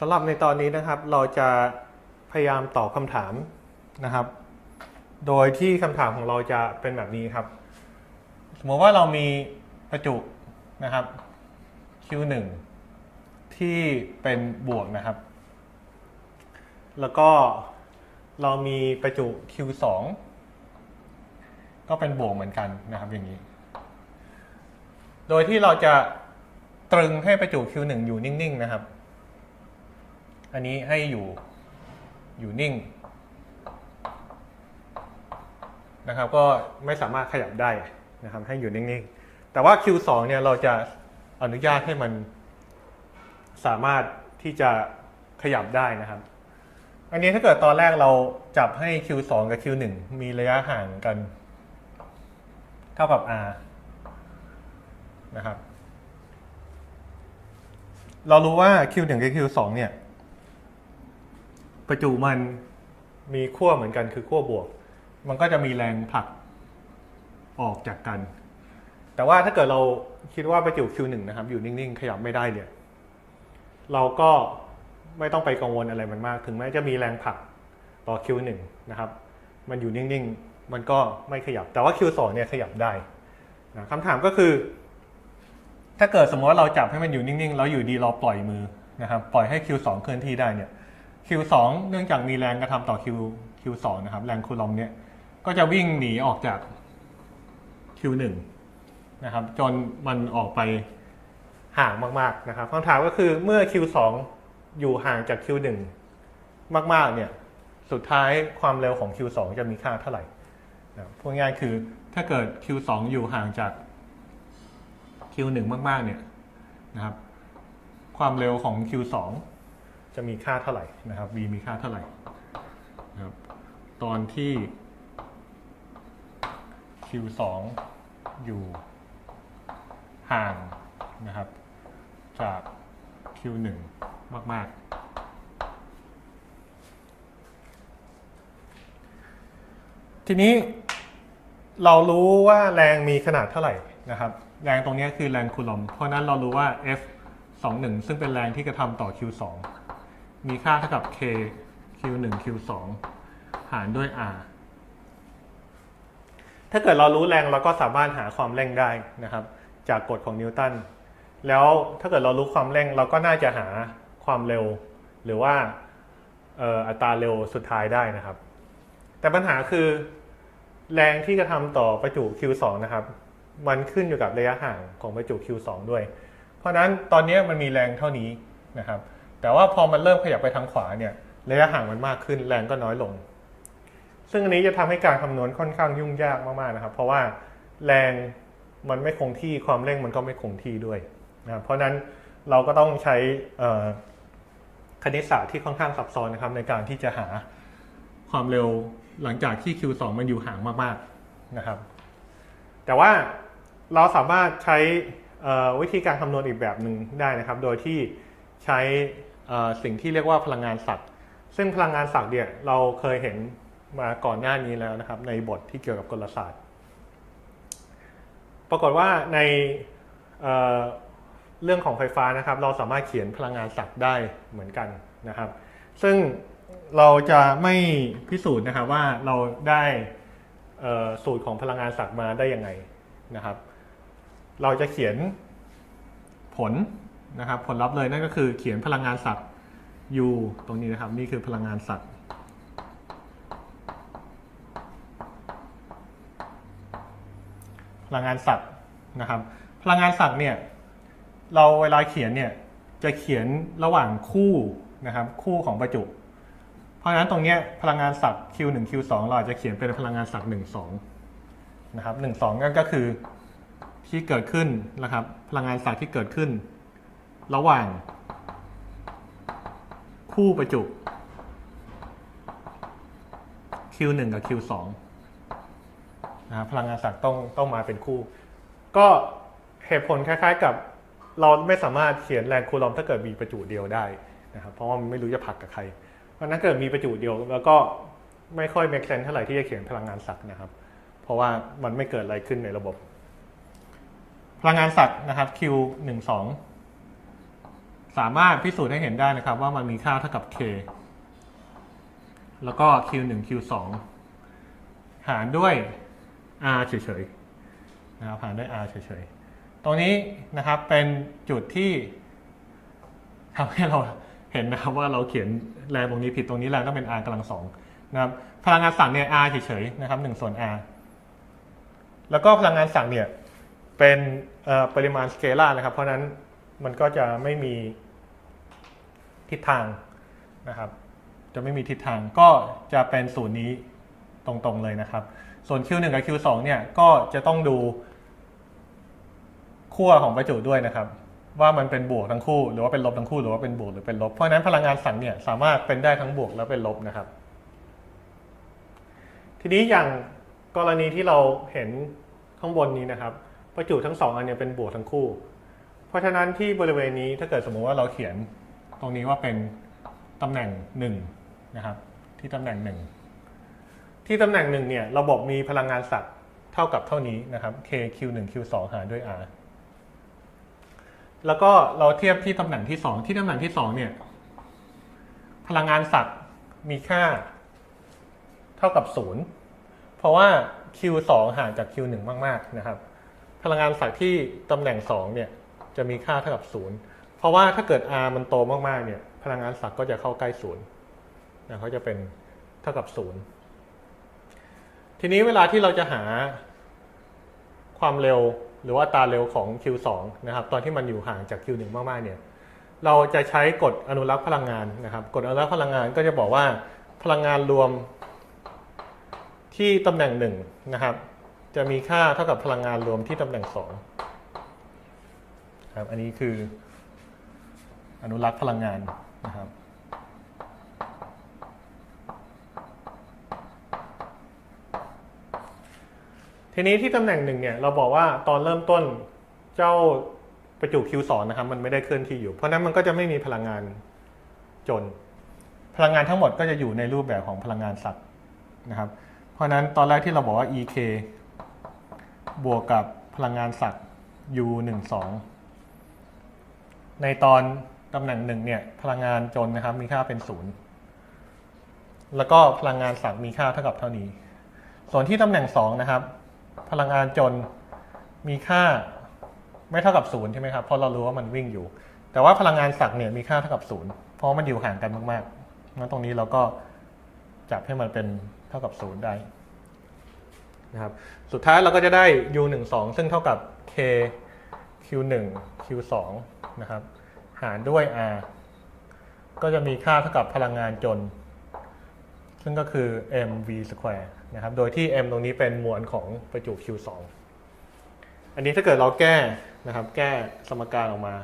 สำหรับในตอนนี้นะครับเราจะพยายามตอบคำถามนะครับ โดยที่คำถามของเราจะเป็นแบบนี้ครับ สมมติว่าเรามีประจุนะครับ Q1 ที่เป็นบวกนะครับ แล้วก็เรามีประจุ Q2 ก็เป็นบวกเหมือนกันนะครับอย่างนี้ โดยที่เราจะตรึงให้ประจุ Q1 อยู่นิ่งๆนะครับ อันนี้ให้อยู่อยู่นิ่งนะครับก็ไม่สามารถขยับได้นะครับให้อยู่นิ่งๆ แต่ว่า Q2 เนี่ยเราจะอนุญาตให้มันสามารถที่จะขยับได้นะครับ อันนี้ถ้าเกิดตอนแรกเราจับให้ Q2 กับ Q1 มีระยะห่างกัน เท่ากับ R นะครับ เรารู้ว่า Q1 กับ Q2 เนี่ย ประจุมันมีขั้วเหมือนกันคือขั้วบวก มันก็จะมีแรงผลักออกจากกัน แต่ว่าถ้าเกิดเราคิดว่าประจุ Q1 นะครับ อยู่นิ่งๆ ขยับไม่ได้เนี่ย เราก็ไม่ต้องไปกังวลอะไรมันมาก ถึงแม้จะมีแรงผลักต่อ Q1 นะครับ มันอยู่นิ่งๆ มันก็ไม่ขยับ แต่ว่า Q2 เนี่ยขยับได้นะคำถามก็คือ ถ้าเกิดสมมติว่าเราจับให้มันอยู่นิ่งๆ แล้วอยู่ดีเราปล่อยมือนะครับ ปล่อยให้ Q2 เคลื่อนที่ได้เนี่ย Q2 เนื่องจากมีแรงกระทำต่อ Q Q2 นะครับ แรงคูลอมเนี่ย ก็จะวิ่งหนีออกจาก Q1 นะครับ จนมันออกไปห่างมาก ๆ นะครับคำถามก็คือเมื่อ Q2 อยู่ห่างจาก Q1 มาก ๆ เนี่ย สุดท้ายความเร็วของ Q2 จะมีค่าเท่าไหร่นะพูดง่ายคือถ้าเกิด Q2 อยู่ห่างจาก Q1 มาก ๆ เนี่ยนะครับ ความเร็วของ Q2 จะมีค่าเท่าไหร่นะครับ v มีค่าเท่าไหร่นะครับตอนที่ Q2 อยู่ห่างนะครับ จาก Q1 มาก ๆทีนี้เรารู้ว่าแรงมีขนาดเท่าไหร่นะครับ แรงตรงนี้คือแรงคูลอมเพราะฉะนั้นเรารู้ว่า F 21ซึ่งเป็นแรงที่กระทำต่อ Q2 มีค่าเท่ากับ K Q1 Q2 หารด้วย R ถ้าเกิดเรารู้แรงเราก็สามารถหาความเร่งได้นะครับ จากกฎของนิวตัน แล้วถ้าเกิดเรารู้ความเร่งเราก็น่าจะหาความเร็ว หรือว่าอัตราเร็วสุดท้ายได้นะครับ แต่ปัญหาคือแรงที่กระทำต่อประจุ Q2 นะครับ มันขึ้นอยู่กับระยะห่างของประจุ Q2 ด้วย เพราะนั้นตอนนี้มันมีแรงเท่านี้นะครับ แต่ว่าพอมันเริ่มขยับไปทางขวาเนี่ยระยะห่างมันมากขึ้นแรงก็น้อยลง ซึ่งอันนี้จะทำให้การคำนวณค่อนข้างยุ่งยากมากๆนะครับ เพราะว่าแรงมันไม่คงที่ความเร่งมันก็ไม่คงที่ด้วยนะเพราะนั้นเราก็ต้องใช้คณิตศาสตร์ที่ค่อนข้างซับซ้อนนะครับ ในการที่จะหาความเร็วหลังจากที่ Q2 มันอยู่ห่างมากๆนะครับ แต่ว่าเราสามารถใช้วิธีการคำนวณอีกแบบหนึ่งได้นะครับ โดยที่ ใช้สิ่งที่เรียกว่าพลังงานศักย์ซึ่งพลังงานศักย์เนี่ยเราเคยเห็นมาก่อนหน้านี้แล้วนะครับ ในบทที่เกี่ยวกับกลศาสตร์ ปรากฏว่าในเเรื่องของไฟฟ้านะครับ เราสามารถเขียนพลังงานศักย์ได้เหมือนกันนะครับ ซึ่งเราจะไม่พิสูจน์นะครับว่าเราได้สูตรของพลังงานศักย์มาได้ยังไงนะครับ เราจะเขียนผล นะครับผลลัพธ์เลยนั่นก็คือเขียนพลังงานศักย์ U ตรงนี้นะครับ นี่คือพลังงานศักย์พลังงานศักย์นะครับ พลังงานศักย์เนี่ยเราเวลาเขียนเนี่ยจะเขียนระหว่างคู่นะครับคู่ของประจุ เพราะฉะนั้นตรงนี้พลังงานศักย์ Q1 Q2 เราอาจจะเขียนเป็นพลังงานศักย์1 2นะครับ1 2นั่นก็คือที่เกิดขึ้นนะครับ พลังงานศักย์ที่เกิดขึ้น ระหว่าง คู่ประจุ Q1 กับ Q2 นะครับพลังงานศักย์ต้องต้องมาเป็นคู่ ก็เหตุผลคล้าย ๆ กับเราไม่สามารถเขียนแรงคูลอมถ้าเกิดมีประจุเดียวได้นะครับเพราะว่ามันไม่รู้จะผลักกับใคร เพราะนั้นเกิดมีประจุเดียวแล้วก็ไม่ค่อย make sense เท่าไหร่ที่จะเขียนพลังงานศักย์นะครับ เพราะว่ามันไม่เกิดอะไรขึ้นในระบบ พลังงานศักย์นะครับ Q 1 2 สามารถพิสูจน์ให้เห็นได้นะครับ ว่ามันมีค่าเท่ากับ k แล้วก็ q 1 q 2หารด้วย r เฉยๆนะครับหารด้วย r เฉยๆ ตรงนี้นะครับเป็นจุดที่ทำให้เราเห็นนะครับว่าเราเขียนแรงตรงนี้ผิดตรงนี้แรงต้องเป็น r กำลังสองนะครับพลังงานสั่งเนี่ย r เฉยๆนะครับหนึ่งส่วน r แล้วก็พลังงานสั่งเนี่ยเป็นปริมาณสเกลาร์นะครับ เพราะนั้นมันก็จะไม่มี ทิศทางนะครับ จะไม่มีทิศทางก็จะเป็นศูนย์นี้ตรงๆเลยนะครับ ส่วน Q1 กับ Q2 เนี่ยก็จะต้องดูขั้วของประจุด้วยนะครับ ว่ามันเป็นบวกทั้งคู่ หรือว่าเป็นลบทั้งคู่หรือว่าเป็นบวกหรือเป็นลบเพราะนั้นพลังงานสั่งเนี่ยสามารถเป็นได้ทั้งบวกและเป็นลบนะครับ ทีนี้อย่างกรณีที่เราเห็นข้างบนนี้นะครับ ประจุทั้งสองอันเนี่ยเป็นบวกทั้งคู่ เพราะฉะนั้นที่บริเวณนี้ถ้าเกิดสมมุติว่าเราเขียน ตรงนี้ว่าเป็นตำแหน่งหนึ่งนะครับที่ตำแหน่งหนึ่งที่ตำแหน่งหนึ่งเนี่ยระบบมีพลังงานสัตว์เท่ากับเท่านี้นะครับ k q 1 q 2หารด้วย r แล้วก็เราเทียบที่ตำแหน่งที่สองที่ตำแหน่งที่สองเนี่ยพลังงานสัตว์มีค่าเท่ากับศูนย์เพราะว่า q 2ห่างจาก q 1มาก ๆ นะครับ พลังงานสัตว์ที่ตำแหน่ง 2 เนี่ยจะมีค่าเท่ากับศูนย์ เพราะว่าถ้าเกิด r มันโตมากๆเนี่ย พลังงานสัตว์ก็จะเข้าใกล้ศูนย์นะเขาจะเป็นเท่ากับศูนย์ทีนี้เวลาที่เราจะหาความเร็วหรือว่าตาเร็วของ q2 นะครับ ตอนที่มันอยู่ห่างจาก q1 มากๆเนี่ย เราจะใช้กฎอนุรักษ์พลังงานนะครับกฎอนุรักษ์พลังงานก็จะบอกว่าพลังงานรวมที่ตำแหน่งหนึ่งนะครับ จะมีค่าเท่ากับพลังงานรวมที่ตำแหน่งสองครับ อันนี้คือ อนุรักษ์พลังงานนะครับทีนี้ที่ตำแหน่งหนึ่งเนี่ยเราบอกว่าตอนเริ่มต้นเจ้าประจุ Q2 นะครับมันไม่ได้เคลื่อนที่อยู่ เพราะนั้นมันก็จะไม่มีพลังงานจน พลังงานทั้งหมดก็จะอยู่ในรูปแบบของพลังงานสัตว์นะครับ เพราะฉะนั้นตอนแรกที่เราบอกว่า EK บวกกับพลังงานสัตว์ U 1 2ในตอน ตำแหน่งหนึ่งเนี่ยพลังงานจนนะครับ มีค่าเป็นศูนย์แล้วก็พลังงานสัตว์มีค่าเท่ากับเท่านี้ ส่วนที่ตำแหน่งสองนะครับ พลังงานจนมีค่าไม่เท่ากับศูนย์ใช่ไหมครับเพราะเรารู้ว่ามันวิ่งอยู่ แต่ว่าพลังงานสักเนี่ยมีค่าเท่ากับศูนย์เพราะมันอยู่ห่างกันมากๆงั้นตรงนี้เราก็จับให้มันเป็นเท่ากับศูนย์ได้นะครับ สุดท้ายเราก็จะได้ u 1 2ซึ่งเท่ากับ k q 1 q 2นะครับ หารด้วย r ก็จะมีค่าเท่ากับพลังงานจน ซึ่งก็คือ mv square นะครับ โดยที่ m ตรงนี้เป็นมวลของประจุ q2 อันนี้ถ้าเกิดเราแก้นะครับ แก้สมการออกมา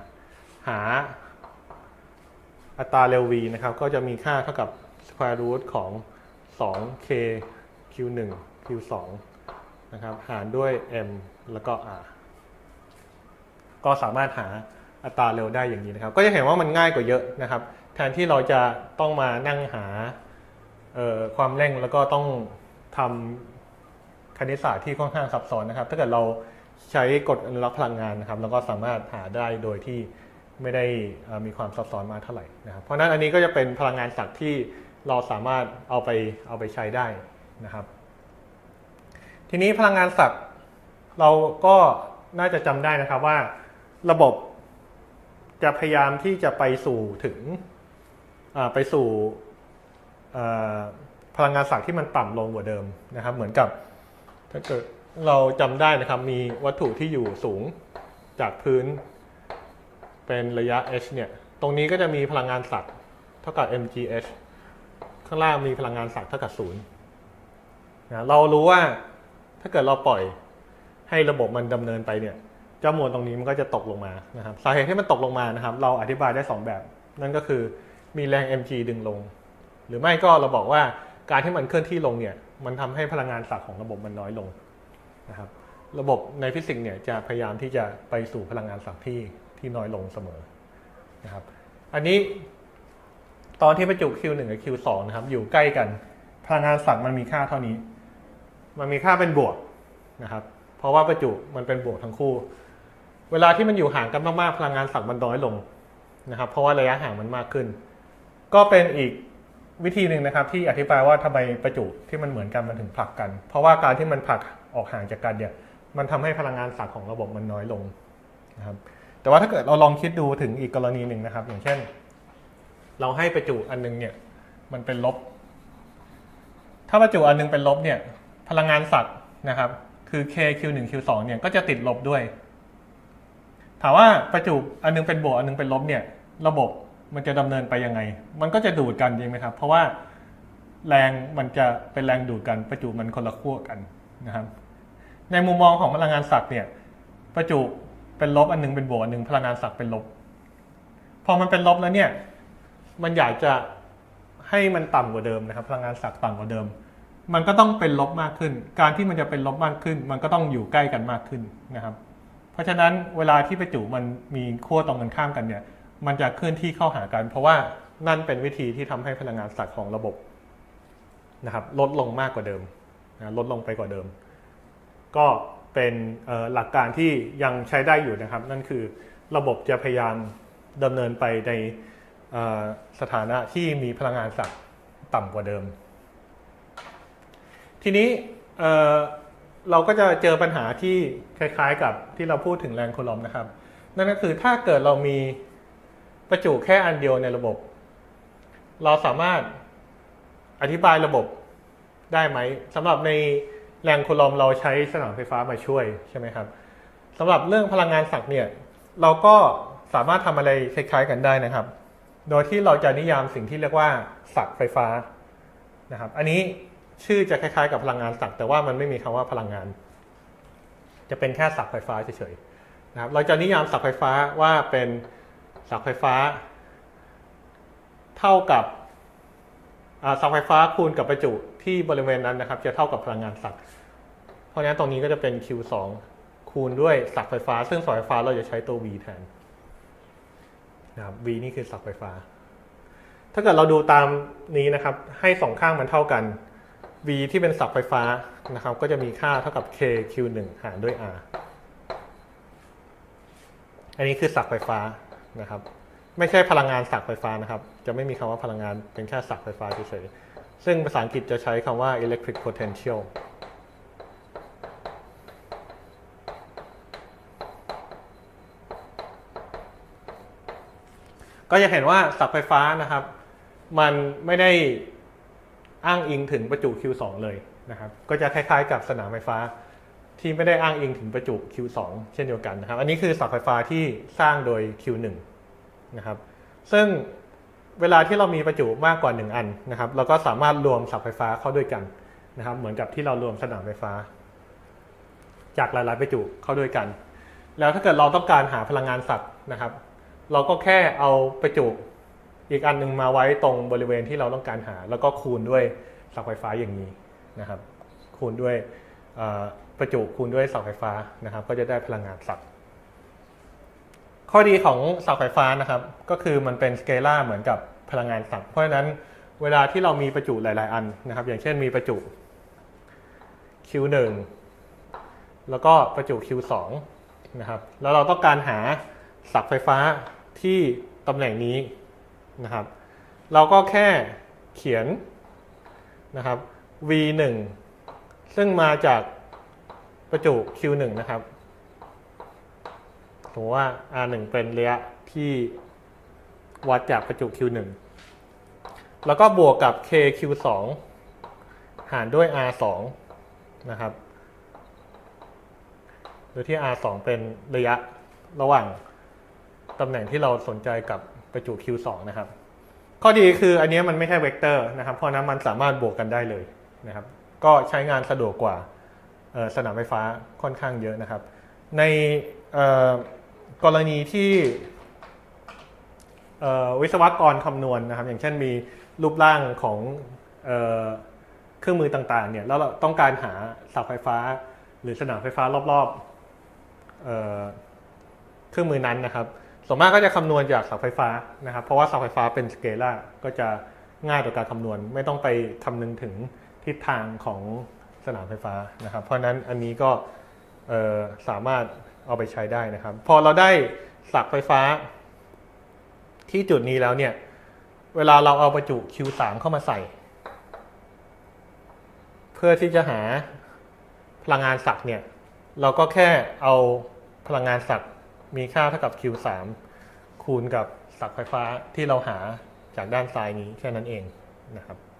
หาอัตราเร็ว v นะครับ ก็จะมีค่าเท่ากับ square root ของ 2k q1 q2 นะครับ หารด้วย m แล้วก็ r ก็สามารถหา อัตราเร็วได้อย่างนี้นะครับ ก็จะเห็นว่ามันง่ายกว่าเยอะนะครับ แทนที่เราจะต้องมานั่งหาความเร่งแล้วก็ต้องทำคณิตศาสตร์ที่ค่อนข้างซับซ้อนนะครับ ถ้าเกิดเราใช้กฎอนุรักษ์พลังงานนะครับ แล้วก็สามารถหาได้โดยที่ไม่ได้มีความซับซ้อนมากเท่าไหร่นะครับ เพราะนั้นอันนี้ก็จะเป็นพลังงานสักย์ที่เราสามารถเอาไปเอาไปใช้ได้นะครับ ทีนี้พลังงานสักย์เราก็น่าจะจำได้นะครับว่าระบบ จะพยายามที่จะไปสู่ถึงไปสู่พลังงานสักที่มันต่ำลงกว่าเดิมนะครับ เหมือนกับถ้าเกิดเราจำได้นะครับมีวัตถุที่อยู่สูงจากพื้นเป็นระยะ h เนี่ย ตรงนี้ก็จะมีพลังงานสักเท่ากับ mgh ข้างล่างมีพลังงานสักเท่ากับศูนย์นะเรารู้ว่าถ้าเกิดเราปล่อยให้ระบบมันดำเนินไปเนี่ย เจ้ามวลตรงนี้มันก็จะตกลงมานะครับสาเหตุที่มันตกลงมานะครับ เราอธิบายได้ 2 แบบ นั่นก็คือมีแรง mg ดึงลง หรือไม่ก็เราบอกว่าการที่มันเคลื่อนที่ลงเนี่ยมันทำให้พลังงานสักของระบบมันน้อยลงนะครับระบบในฟิสิกส์เนี่ยจะพยายามที่จะไปสู่พลังงานสักที่ที่น้อยลงเสมอนะครับอันนี้ตอนที่ประจุ Q1 กับ Q2 นะครับอยู่ใกล้กันพลังงานสักมันมีค่าเท่านี้ มันมีค่าเป็นบวกนะครับเพราะว่าประจุมันเป็นบวกทั้งคู่ เวลาที่มันอยู่ห่างกันมากๆ พลังงานสักมันน้อยลงนะครับ เพราะว่าระยะห่างมันมากขึ้น ก็เป็นอีกวิธีหนึ่งนะครับ ที่อธิบายว่าทำไมประจุที่มันเหมือนกันมันถึงผลักกัน เพราะว่าการที่มันผลักออกห่างจากกันเนี่ย มันทำให้พลังงานสักของระบบมันน้อยลงนะครับ แต่ว่าถ้าเกิดเราลองคิดดูถึงอีกกรณีหนึ่งนะครับ อย่างเช่น เราให้ประจุอันนึงเนี่ยมันเป็นลบ ถ้าประจุอันนึงเป็นลบเนี่ย พลังงานสักนะครับ คือ k q 1 q 2เนี่ยก็จะติดลบด้วย ถามว่าประจุอันนึงเป็นบวกอันนึงเป็นลบเนี่ย ระบบมันจะดำเนินไปยังไง มันก็จะดูดกันจริงไหมครับ เพราะว่าแรงมันจะเป็นแรงดูดกันประจุมันคนละขั้วกันนะครับ ในมุมมองของพลังงานศักย์เนี่ย ประจุเป็นลบอันหนึงเป็นบวกอันหนึงพลังงานศักย์เป็นลบ พอมันเป็นลบแล้วเนี่ย มันอยากจะให้มันต่ำกว่าเดิมนะครับ พลังงานศักย์ต่ำกว่าเดิม มันก็ต้องเป็นลบมากขึ้น การที่มันจะเป็นลบมากขึ้น มันก็ต้องอยู่ใกล้กันมากขึ้นนะครับ เพราะฉะนั้นเวลาที่ประจุมันมีขั้วตรงกันข้ามกันเนี่ยมันจะเคลื่อนที่เข้าหากัน เพราะว่านั่นเป็นวิธีที่ทำให้พลังงานศักย์ของระบบนะครับลดลงมากกว่าเดิมนะลดลงไปกว่าเดิม ก็เป็นหลักการที่ยังใช้ได้อยู่นะครับ นั่นคือระบบจะพยายามดำเนินไปในสถานะที่มีพลังงานศักย์ต่ำกว่าเดิม ทีนี้ เราก็จะเจอปัญหาที่คล้ายๆกับที่เราพูดถึงแรงโคลอมนะครับ นั่นก็คือถ้าเกิดเรามีประจุแค่อันเดียวในระบบ เราสามารถอธิบายระบบได้ไหมสำหรับในแรงโคลอมเราใช้สนามไฟฟ้ามาช่วยใช่ไหมครับสำหรับเรื่องพลังงานศักย์เนี่ยเราก็สามารถทำอะไรคล้ายๆกันได้นะครับ โดยที่เราจะนิยามสิ่งที่เรียกว่าศักย์ไฟฟ้านะครับ อันนี้ ชื่อจะคล้ายๆกับพลังงานศักแต่ว่ามันไม่มีคำว่าพลังงาน จะเป็นแค่ศักไฟฟ้าเฉยๆนะครับ เราจะนิยามศักไฟฟ้าว่าเป็นศักไฟฟ้า เท่ากับอ่าศักไฟฟ้าคูณกับประจุที่บริเวณนั้นนะครับ จะเท่ากับพลังงานศักเพราะฉะนั้นตรงนี้ก็จะเป็น Q2 คูณด้วยศักไฟฟ้า ซึ่งศักไฟฟ้าเราจะใช้ตัว V แทนนะครับ V นี่คือศักไฟฟ้า ถ้าเกิดเราดูตามนี้นะครับ ให้สองข้างมันเท่ากัน V ที่เป็นศักย์ไฟฟ้านะครับก็จะมีค่าเท่ากับ K Q1 หารด้วย R อันนี้คือศักย์ไฟฟ้านะครับ ไม่ใช่พลังงานศักย์ไฟฟ้านะครับ จะไม่มีคำว่าพลังงานเป็นแค่ศักย์ไฟฟ้าเฉยๆซึ่งภาษาอังกฤษจะใช้คำว่า electric potential ก็จะเห็นว่าศักย์ไฟฟ้านะครับ มันไม่ได้ อ้างอิงถึงประจุ Q2 เลยนะครับ ก็จะคล้ายๆ กับสนามไฟฟ้าที่ไม่ได้อ้างอิงถึงประจุ Q2 เช่นเดียวกันนะครับ อันนี้คือศักย์ไฟฟ้าที่สร้างโดย Q1 นะครับ ซึ่งเวลาที่เรามีประจุมากกว่า 1 อันนะครับ เราก็สามารถรวมศักย์ไฟฟ้าเข้าด้วยกันนะครับ เหมือนกับที่เรารวมสนามไฟฟ้า จากหลายๆ ประจุเข้าด้วยกัน แล้วถ้าเกิดเราต้องการหาพลังงานศักย์นะครับ เราก็แค่เอาประจุ อีกอันหนึงมาไว้ตรงบริเวณที่เราต้องการหา แล้วก็คูณด้วยศักย์ไฟฟ้าอย่างนี้นะครับ คูณด้วยประจุคูณด้วยเสาไฟฟ้านะครับ ก็จะได้พลังงานศักย์ข้อดีของเสาไฟฟ้านะครับ ก็คือมันเป็นสเกลาร์เหมือนกับพลังงานศักย์เพราะฉะนั้นเวลาที่เรามีประจุหลาย ๆ อันนะครับ อย่างเช่นมีประจุ Q1 แล้วก็ประจุ Q2 นะครับ แล้วเราต้องการหาศักย์ไฟฟ้าที่ตำแหน่งนี้ นะครับ เราก็แค่เขียนนะครับ V1 ซึ่งมาจากประจุ Q1 นะครับสมมติว่า R1 เป็นระยะที่วัดจากประจุ Q1 แล้วก็บวกกับ KQ2 หารด้วย R2 นะครับโดยที่ R2 เป็นระยะระหว่างตำแหน่งที่เราสนใจกับ ประจุ Q2 นะครับ ข้อดีคืออันนี้มันไม่ใช่เวกเตอร์นะครับ เพราะนั้นมันสามารถบวกกันได้เลยนะครับ ก็ใช้งานสะดวกกว่าสนามไฟฟ้าค่อนข้างเยอะนะครับ ในกรณีที่วิศวกรคำนวณนะครับ อย่างเช่นมีรูปร่างของเอเครื่องมือต่างๆเนี่ยแล้วเราต้องการหาเสาไฟฟ้า หรือสนามไฟฟ้ารอบๆเอเครื่องมือนั้นนะครับ ส่วนมากก็จะคำนวณจากเสาไฟฟ้านะครับเพราะว่าเสาไฟฟ้าเป็นสเกลาร์ก็จะง่ายต่อการคำนวณไม่ต้องไปคำนึงถึงทิศทางของสนามไฟฟ้านะครับ เพราะนั้นอันนี้ก็สามารถเอาไปใช้ได้นะครับ พอเราได้ศักไฟฟ้า ที่จุดนี้แล้วเนี่ยเวลาเราเอาประจุ Q3 เข้ามาใส่ เพื่อที่จะหาพลังงานศักย์เนี่ย เราก็แค่เอาพลังงานศักย์ มีค่าเท่ากับ Q3 คูณกับศักย์ไฟฟ้าที่เราหาจากด้านซ้ายนี้แค่นั้นเองนะครับ